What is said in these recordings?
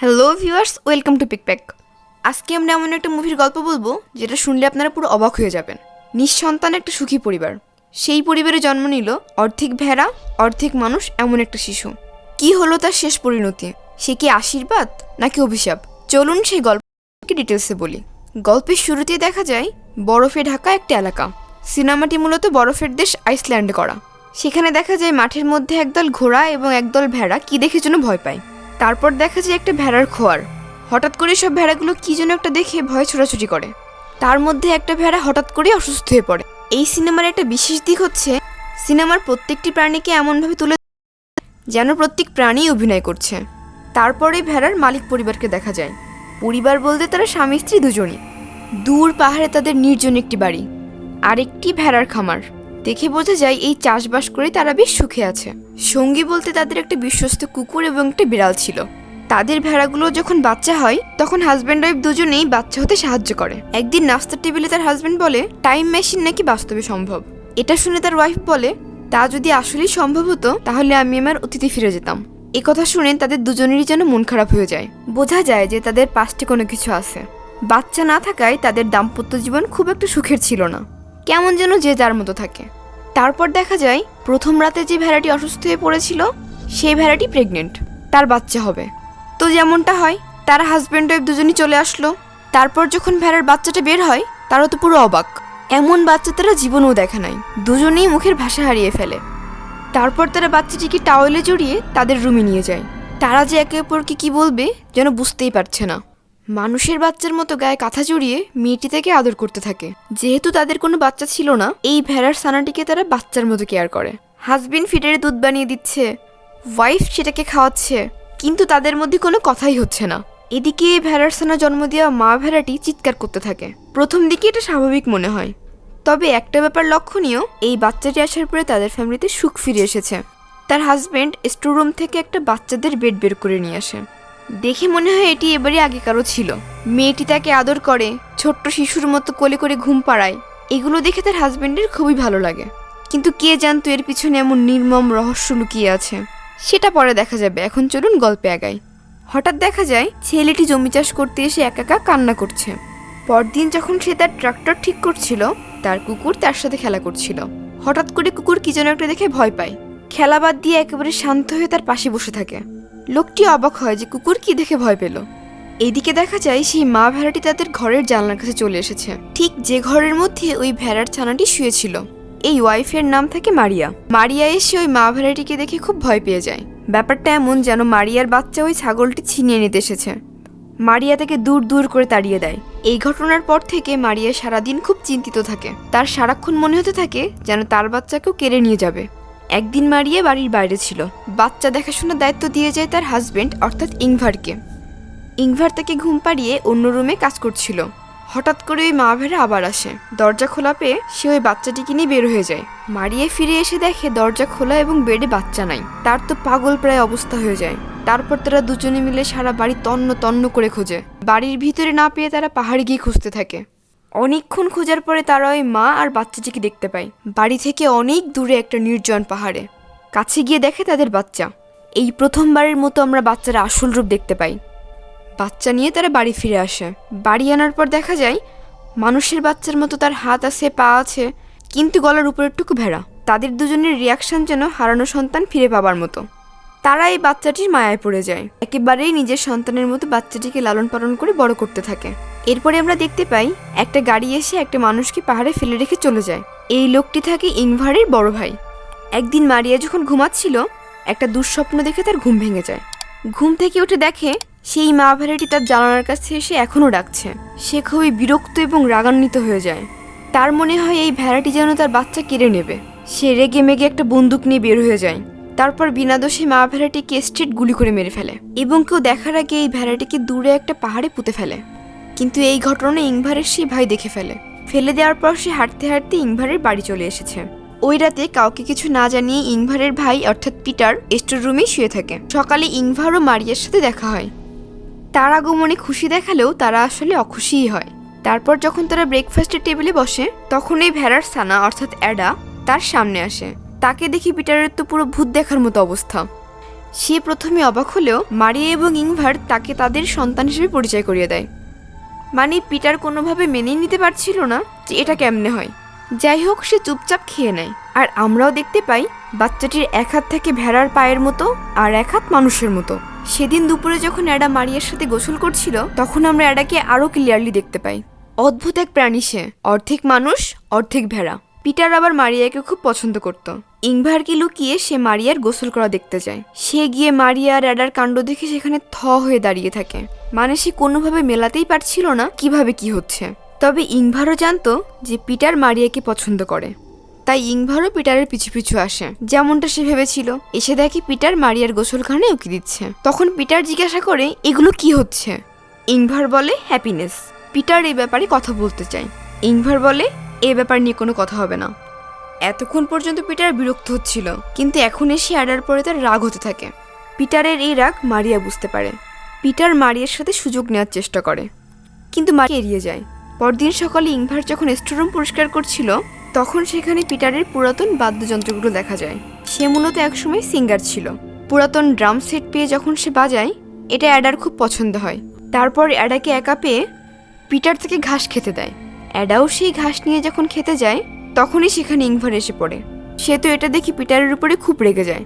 Hello viewers, welcome to Pickpack. আজকে আমরা এমন একটা মুভির গল্প বলব, যেটা শুনলে আপনারা পুরো অবাক হয়ে যাবেন। নিঃসন্তান একটা সুখী পরিবার। সেই পরিবারে জন্ম নিল অর্ধেক ভেড়া, অর্ধেক মানুষ, এমন একটা শিশু। কি হলো তার শেষ পরিণতি? সে কি আশীর্বাদ, নাকি অভিশাপ? চলুন সেই গল্পকে ডিটেলসে বলি। গল্পের শুরুতে দেখা যায়, বরফে ঢাকা একটা এলাকা। সিনেমাটি মূলত বরফের দেশ আইসল্যান্ডে করা। সেখানে দেখা যায় মাঠের মধ্যে একদল ঘোড়া এবং একদল ভেড়া কি দেখে যেন ভয় পায়। তারপর দেখা যায় একটা ভেড়ার খোয়ার। হঠাৎ করে সব ভেড়াগুলো কি যেন একটা দেখে ভয় ছোটাছুটি করে। তার মধ্যে একটা ভেড়া হঠাৎ করে অসুস্থ হয়ে পড়ে। এই সিনেমার একটা বিশেষ দিক হচ্ছে, সিনেমার প্রত্যেকটি প্রাণীকে এমনভাবে তুলে যেন প্রত্যেক প্রাণী অভিনয় করছে। তারপরে ভেড়ার মালিক পরিবারকে দেখা যায়। পরিবার বলতে তারা স্বামী স্ত্রী দুজনই। দূর পাহাড়ে তাদের নির্জন একটি বাড়ি, আরেকটি ভেড়ার খামার। দেখে বোঝা যায় এই চাষবাস করে তারা বেশ সুখে আছে। সঙ্গী বলতে তাদের একটা বিশ্বস্ত কুকুর এবং একটা বিড়াল ছিল। তাদের ভেড়াগুলো যখন বাচ্চা হয়, তখন হাজব্যান্ড ওয়াইফ দুজনেই বাচ্চা হতে সাহায্য করে। একদিন নাস্তার টেবিলে তার হাজব্যান্ড বলে টাইম মেশিন নাকি বাস্তবে সম্ভব? এটা শুনে তার ওয়াইফ বলে, তা যদি আসলেই সম্ভব হতো, তাহলে আমি আমার অতিথি ফিরে যেতাম। এ কথা শুনে তাদের দুজনেরই যেন মন খারাপ হয়ে যায়। বোঝা যায় যে তাদের পাশে কোনো কিছু আছে। বাচ্চা না থাকায় তাদের দাম্পত্য জীবন খুব একটা সুখের ছিল না। কেমন যেন যে যার মতো থাকে। তারপর দেখা যায়, প্রথম রাতে যে ভেড়াটি অসুস্থ হয়ে পড়েছিল, সেই ভেড়াটি প্রেগনেন্ট তার বাচ্চা হবে। তো যেমনটা হয়, তারা হাজব্যান্ড ওয়াইফ দুজনই চলে আসলো। তারপর যখন ভেড়ার বাচ্চাটা বের হয় তারা তো পুরো অবাক। এমন বাচ্চা তারা জীবনেও দেখা নাই। দুজনেই মুখের ভাষা হারিয়ে ফেলে। তারপর তারা বাচ্চাটিকে টাওয়েলে জড়িয়ে তাদের রুমে নিয়ে যায়। তারা যে একে অপরকে কি বলবে, যেন বুঝতেই পারছে না। মানুষের বাচ্চার মতো গায়ে কাঁথা জড়িয়ে মেয়েটি থেকে আদর করতে থাকে। যেহেতু তাদের কোনো বাচ্চা ছিল না, এই ভেড়ার সানাটিকে তারা বাচ্চার মতো কেয়ার করে। হাজবেন্ড ফিটারে দুধ বানিয়ে দিচ্ছে ওয়াইফ সেটাকে খাওয়াচ্ছে, কিন্তু তাদের মধ্যে কোনো কথাই হচ্ছে না। এদিকে এই ভেড়ার সানা জন্ম দেওয়া মা ভেড়াটি চিৎকার করতে থাকে। প্রথম দিকে এটা স্বাভাবিক মনে হয়। তবে একটা ব্যাপার লক্ষণীয়, এই বাচ্চাটি আসার পরে তাদের ফ্যামিলিতে সুখ ফিরে এসেছে। তার হাজবেন্ড স্টোররুম থেকে একটা বাচ্চাদের বেড বের করে নিয়ে আসে। দেখে মনে হয় এটি এবারে আগেকারও ছিল। মেয়েটি তাকে আদর করে, ছোট্ট শিশুর মতো কোলে করে ঘুম পাড়ায়। এগুলো দেখে তার হাজবেন্ডের খুবই ভালো লাগে। কিন্তু কে জানতো এর পিছনে এমন নির্মম রহস্য লুকিয়ে আছে? সেটা পরে দেখা যাবে। এখন চলুন গল্পে আগাই। হঠাৎ দেখা যায়, ছেলেটি জমি চাষ করতে এসে একা একা কান্না করছে। পরদিন যখন সে তার ট্রাক্টর ঠিক করছিল, তার কুকুর তার সাথে খেলা করছিল। হঠাৎ করে কুকুর কি যেন একটা দেখে ভয় পায়। খেলা বাদ দিয়ে একেবারে শান্ত হয়ে তার পাশে বসে থাকে। লোকটি অবাক হয় যে কুকুর কি দেখে ভয় পেল। এদিকে দেখা যায় সেই মা ভেড়াটি তাদের ঘরের জানলার কাছে চলে এসেছে। ঠিক যে ঘরের মধ্যে ওই ভেড়ার ছানাটি শুয়েছিল এই ওয়াইফের নাম থাকে মারিয়া। মারিয়া এসে ওই মা ভেড়াটিকে দেখে খুব ভয় পেয়ে যায়। ব্যাপারটা এমন যেন মারিয়ার বাচ্চা ওই ছাগলটি ছিনিয়ে নিতে এসেছে। মারিয়া তাকে দূর দূর করে তাড়িয়ে দেয়। এই ঘটনার পর থেকে মারিয়া সারাদিন খুব চিন্তিত থাকে। তার সারাক্ষণ মনে হতে থাকে যেন তার বাচ্চাকেও কেড়ে নিয়ে যাবে। একদিন মারিয়া বাড়ির বাইরে ছিল। বাচ্চা দেখাশোনার দায়িত্ব দিয়ে যায় তার হাজবেন্ড অর্থাৎ ইংভারকে। ইংভার তাকে ঘুম পাড়িয়ে অন্য রুমে কাজ করছিল। হঠাৎ করে ওই মা ভেড়া আবার আসে। দরজা খোলা পেয়ে সে ওই বাচ্চাটিকে নিয়ে বের হয়ে যায়। মারিয়ে ফিরে এসে দেখে দরজা খোলা এবং বেডে বাচ্চা নাই। তার তো পাগল প্রায় অবস্থা হয়ে যায়। তারপর তারা দুজনে মিলে সারা বাড়ি তন্ন তন্ন করে খোঁজে। বাড়ির ভিতরে না পেয়ে তারা পাহাড়ে গিয়ে খুঁজতে থাকে। অনেকক্ষণ খোঁজার পরে তারা ওই মা আর বাচ্চাটিকে দেখতে পায়। বাড়ি থেকে অনেক দূরে একটা নির্জন পাহাড়ে। কাছে গিয়ে দেখে তাদের বাচ্চা। এই প্রথমবারের মতো আমরা বাচ্চারা আসল রূপ দেখতে পাই। বাচ্চা নিয়ে তারা বাড়ি ফিরে আসে। বাড়ি আনার পর দেখা যায়, মানুষের বাচ্চার মতো তার হাত আছে, পা আছে, কিন্তু গলার উপরেরটুকু ভেড়া। তাদের দুজনের রিয়াকশন যেন হারানো সন্তান ফিরে পাবার মতো। তারা এই বাচ্চাটির মায়ায় পড়ে যায়। একেবারেই নিজের সন্তানের মতো বাচ্চাটিকে লালন পালন করে বড় করতে থাকে। এরপরে আমরা দেখতে পাই, একটা গাড়ি এসে একটা মানুষকে পাহাড়ে ফেলে রেখে চলে যায়। এই লোকটি থাকে ইংভারের বড় ভাই। একদিন মারিয়া যখন ঘুমাচ্ছিল, একটা দুঃস্বপ্ন দেখে তার ঘুম ভেঙে যায়। ঘুম থেকে উঠে দেখে, সেই মা ভেড়াটি তার জানালার কাছে এসে এখনও ডাকছে। সে খুবই বিরক্ত এবং রাগান্বিত হয়ে যায়। তার মনে হয় এই ভেড়াটি যেন তার বাচ্চা কেড়ে নেবে। সে রেগে মেগে একটা বন্দুক নিয়ে বের হয়ে যায়। তারপর বিনা দোষে মা ভেড়াটিকে স্ট্রেট গুলি করে মেরে ফেলে এবং কেউ দেখার আগে এই ভেড়াটিকে দূরে একটা পাহাড়ে পুঁতে ফেলে। কিন্তু এই ঘটনা ইংভারের সেই ভাই দেখে ফেলে। ফেলে দেওয়ার পর সে হাঁটতে হাঁটতে ইংভারের বাড়ি চলে এসেছে। ওই রাতে কাউকে কিছু না জানিয়ে ইংভারের ভাই, অর্থাৎ পিটার, স্টোর রুমেই শুয়ে থাকে। সকালে ইংভার ও মারিয়ার সাথে দেখা হয়। তার আগমনে খুশি দেখালেও তারা আসলে অখুশিই হয়। তারপর যখন তারা ব্রেকফাস্টের টেবিলে বসে, তখন এই ভেড়ার সানা, অর্থাৎ অ্যাডা, তার সামনে আসে। তাকে দেখি পিটারের তো পুরো ভূত দেখার মতো অবস্থা। সে প্রথমে অবাক হলেও মারিয়া এবং ইংভার তাকে তাদের সন্তান হিসেবে পরিচয় করিয়ে দেয়। মানে পিটার কোনোভাবে মেনেই নিতে পারছিল না যে এটা কেমনে হয়। যাই হোক, সে চুপচাপ খেয়ে নেয়। আর আমরাও দেখতে পাই বাচ্চাটির এক হাত থেকে ভেড়ার পায়ের মতো আর এক হাত মানুষের মতো। সেদিন দুপুরে যখন অ্যাডা মারিয়ার সাথে গোসল করছিল, তখন আমরা অ্যাডাকে আরও ক্লিয়ারলি দেখতে পাই। অদ্ভুত এক প্রাণী সে। অর্ধেক মানুষ, অর্ধেক ভেড়া। পিটার আবার মারিয়াকে খুব পছন্দ করত। ইংভারকে লুকিয়ে সে মারিয়ার গোসল করা দেখতে যায়। সে গিয়ে মারিয়া আর অ্যাডার কাণ্ড দেখে সেখানে থ হয়ে দাঁড়িয়ে থাকে। মানে সে কোনোভাবে মেলাতেই পারছিল না কীভাবে কি হচ্ছে। তবে ইংভারও জানতো যে পিটার মারিয়াকে পছন্দ করে। তাই ইংভারও পিটারের পিছু পিছু আসে। যেমনটা সে ভেবেছিল, এসে দেখে পিটার মারিয়ার গোসলখানে উকি দিচ্ছে। তখন পিটার জিজ্ঞাসা করে, এগুলো কি হচ্ছে? ইংভার বলে, হ্যাপিনেস। পিটার এই ব্যাপারে কথা বলতে চায়। ইংভার বলে এ ব্যাপার নিয়ে কোনো কথা হবে না। এতক্ষণ পর্যন্ত পিটার বিরক্ত হচ্ছিল, কিন্তু এখন এসে অ্যাডার পরে তার রাগ হতে থাকে। পিটারের এই রাগ মারিয়া বুঝতে পারে। পিটার মারিয়ার সাথে সুযোগ নেওয়ার চেষ্টা করে, কিন্তু মারিয়া এড়িয়ে যায়। পরদিন সকালে ইংভার যখন স্টোরুম পরিষ্কার করছিল, তখন সেখানে পিটারের পুরাতন বাদ্যযন্ত্রগুলো দেখা যায়। সে মূলত একসময় সিঙ্গার ছিল। পুরাতন ড্রাম সেট পেয়ে যখন সে বাজায়, এটা অ্যাডার খুব পছন্দ হয়। তারপর অ্যাডাকে একা পেয়ে পিটার থেকে ঘাস খেতে দেয়। অ্যাডাও সেই ঘাস নিয়ে যখন খেতে যায়, তখনই সেখানে ইংভার এসে পড়ে। সে তো এটা দেখি পিটারের উপরে খুব রেগে যায়।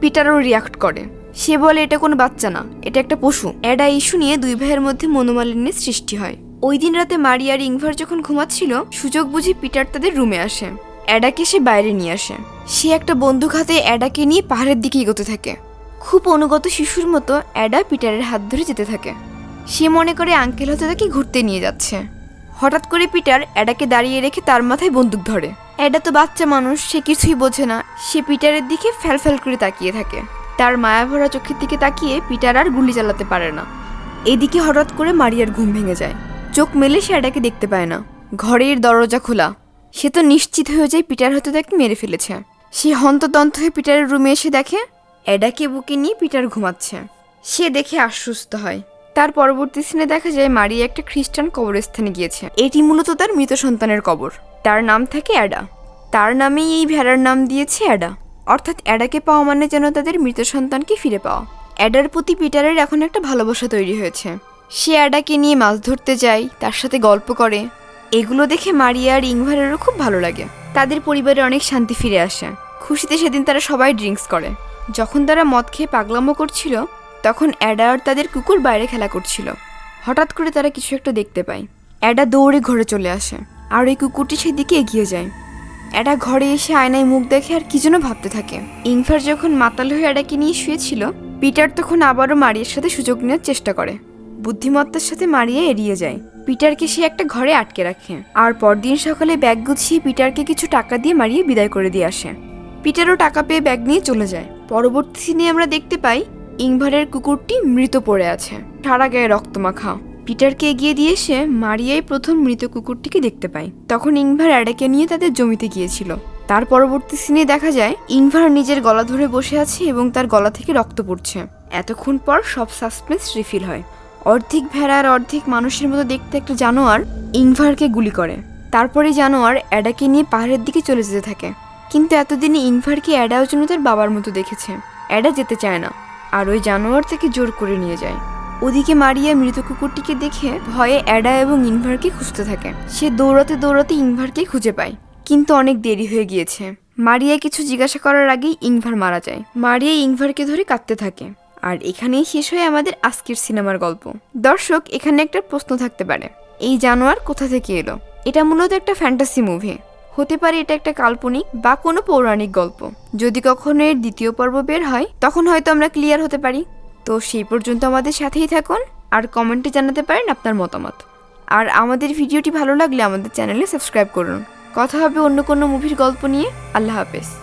পিটারও রিয়াক্ট করে। সে বলে, এটা কোনো বাচ্চা না, এটা একটা পশু। অ্যাডা ইস্যু নিয়ে দুই ভাইয়ের মধ্যে মনোমালিন্যের সৃষ্টি হয়। ওই দিন রাতে মারি আর ইংভার যখন ঘুমাচ্ছিল, সুযোগ বুঝে পিটার তাদের রুমে আসে। অ্যাডাকে সে বাইরে নিয়ে আসে। সে একটা বন্দুক হাতে অ্যাডাকে নিয়ে পাহাড়ের দিকে এগোতে থাকে। খুব অনুগত শিশুর মতো অ্যাডা পিটারের হাত ধরে যেতে থাকে। সে মনে করে আঙ্কেল হতে তাকে ঘুরতে নিয়ে যাচ্ছে। হঠাৎ করে পিটার অ্যাডাকে দাঁড়িয়ে রেখে তার মাথায় বন্দুক ধরে। অ্যাডা তো বাচ্চা মানুষ, সে কিছুই বোঝে না। সে পিটারের দিকে ফ্যালফ্যাল করে তাকিয়ে থাকে। তার মায়াভরা চোখের দিকে তাকিয়ে পিটার আর গুলি চালাতে পারে না। এদিকে হঠাৎ করে মারিয়ার ঘুম ভেঙে যায়। চোখ মেলে সে অ্যাডাকে দেখতে পায় না। ঘরের দরজা খোলা। সে তো নিশ্চিত হয়ে যায় পিটার হয়তো তাকে মেরে ফেলেছে। সে হন্তদন্ত হয়ে পিটারের রুমে এসে দেখে অ্যাডাকে বুকে নিয়ে পিটার ঘুমাচ্ছে। সে দেখে আশ্বস্ত হয়। তার পরবর্তী সিনে দেখা যায় মারিয়া একটা খ্রিস্টান কবরস্থানে গিয়েছে। এটি মূলত তার মৃত সন্তানের কবর। তার নাম থাকে অ্যাডা। তার নামেই এই ভেড়ার নাম দিয়েছে অ্যাডা। অর্থাৎ অ্যাডাকে পাওয়া মানে যেন তাদের মৃত সন্তানকে ফিরে পাওয়া। অ্যাডার প্রতি পিটারের এখন একটা ভালোবাসা তৈরি হয়েছে। সে অ্যাডাকে নিয়ে মাছ ধরতে যায়, তার সাথে গল্প করে। এগুলো দেখে মারিয়া আর ইংভারেরও খুব ভালো লাগে। তাদের পরিবারে অনেক শান্তি ফিরে আসে। খুশিতে সেদিন তারা সবাই ড্রিঙ্কস করে। যখন তারা মদ খেয়ে পাগলামো করছিল তখন অ্যাডা আর তাদের কুকুর বাইরে খেলা করছিল। হঠাৎ করে তারা কিছু একটা দেখতে পায়। অ্যাডা দৌড়ে ঘরে চলে আসে আর ওই কুকুরটি সেদিকে এগিয়ে যায়। অ্যাডা ঘরে এসে আয়নায় মুখ দেখে আর কি যেন ভাবতে থাকে। ইংফার যখন মাতাল হয়ে অ্যাডাকে নিয়ে শুয়েছিল, পিটার তখন আবারও মারিয়ার সাথে সুযোগ নেওয়ার চেষ্টা করে। বুদ্ধিমত্তার সাথে মারিয়া এড়িয়ে যায়। পিটারকে সে একটা ঘরে আটকে রাখে আর পরদিন সকালে ব্যাগ গুছিয়ে পিটারকে কিছু টাকা দিয়ে মারিয়ে বিদায় করে দিয়ে আসে। পিটারও টাকা পেয়ে ব্যাগ নিয়ে চলে যায়। পরবর্তী সিনে আমরা দেখতে পাই ইংভারের কুকুরটি মৃত পড়ে আছে। সারা গায়ে রক্তমাখা পিটারকে এগিয়ে দিয়ে এসে মারিয়াই প্রথম মৃত কুকুরটিকে দেখতে পায়। তখন ইংভার অ্যাডাকে নিয়ে তাদের জমিতে গিয়েছিল। তার পরবর্তী সিনে দেখা যায়, ইংভার নিজের গলা ধরে বসে আছে এবং তার গলা থেকে রক্ত পড়ছে। এতক্ষণ পর সব সাসপেন্স রিফিল হয়। অর্ধেক ভেড়া আর অর্ধেক মানুষের মতো দেখতে একটা জানোয়ার ইংভারকে গুলি করে। তারপরে জানোয়ার অ্যাডাকে নিয়ে পাহাড়ের দিকে চলে যেতে থাকে। কিন্তু এতদিনে ইনভারকে অ্যাডাও জন্য তার বাবার মতো দেখেছে। অ্যাডা যেতে চায় না। আর ওই জানোয়ার তাকে জোর করে নিয়ে যায়। ওদিকে মারিয়া মৃত কুকুরটিকে দেখে ভয়ে অ্যাডা এবং ইনভারকে খুঁজতে থাকে। সে দৌড়াতে দৌড়াতে ইনভারকে খুঁজে পায়। কিন্তু অনেক দেরি হয়ে গিয়েছে। মারিয়া কিছু জিজ্ঞাসা করার আগেই ইনভার মারা যায়। মারিয়া ইনভারকে ধরে কাঁদতে থাকে। আর এখানেই শেষ হয় আমাদের আজকের সিনেমার গল্প। দর্শক, এখানে একটা প্রশ্ন থাকতে পারে। এই জানোয়ার কোথা থেকে এলো? এটা মূলত একটা ফ্যান্টাসি মুভি হতে পারে এটা একটা কাল্পনিক বা কোনো পৌরাণিক গল্প। যদি কখনো এর দ্বিতীয় পর্ব বের হয়, তখন হয়তো আমরা ক্লিয়ার হতে পারি। তো সেই পর্যন্ত আমাদের সাথেই থাকুন আর কমেন্টে জানাতে পারেন আপনার মতামত। আর আমাদের ভিডিওটি ভালো লাগলে আমাদের চ্যানেলে সাবস্ক্রাইব করুন। কথা হবে অন্য কোনো মুভির গল্প নিয়ে। আল্লাহ হাফেজ।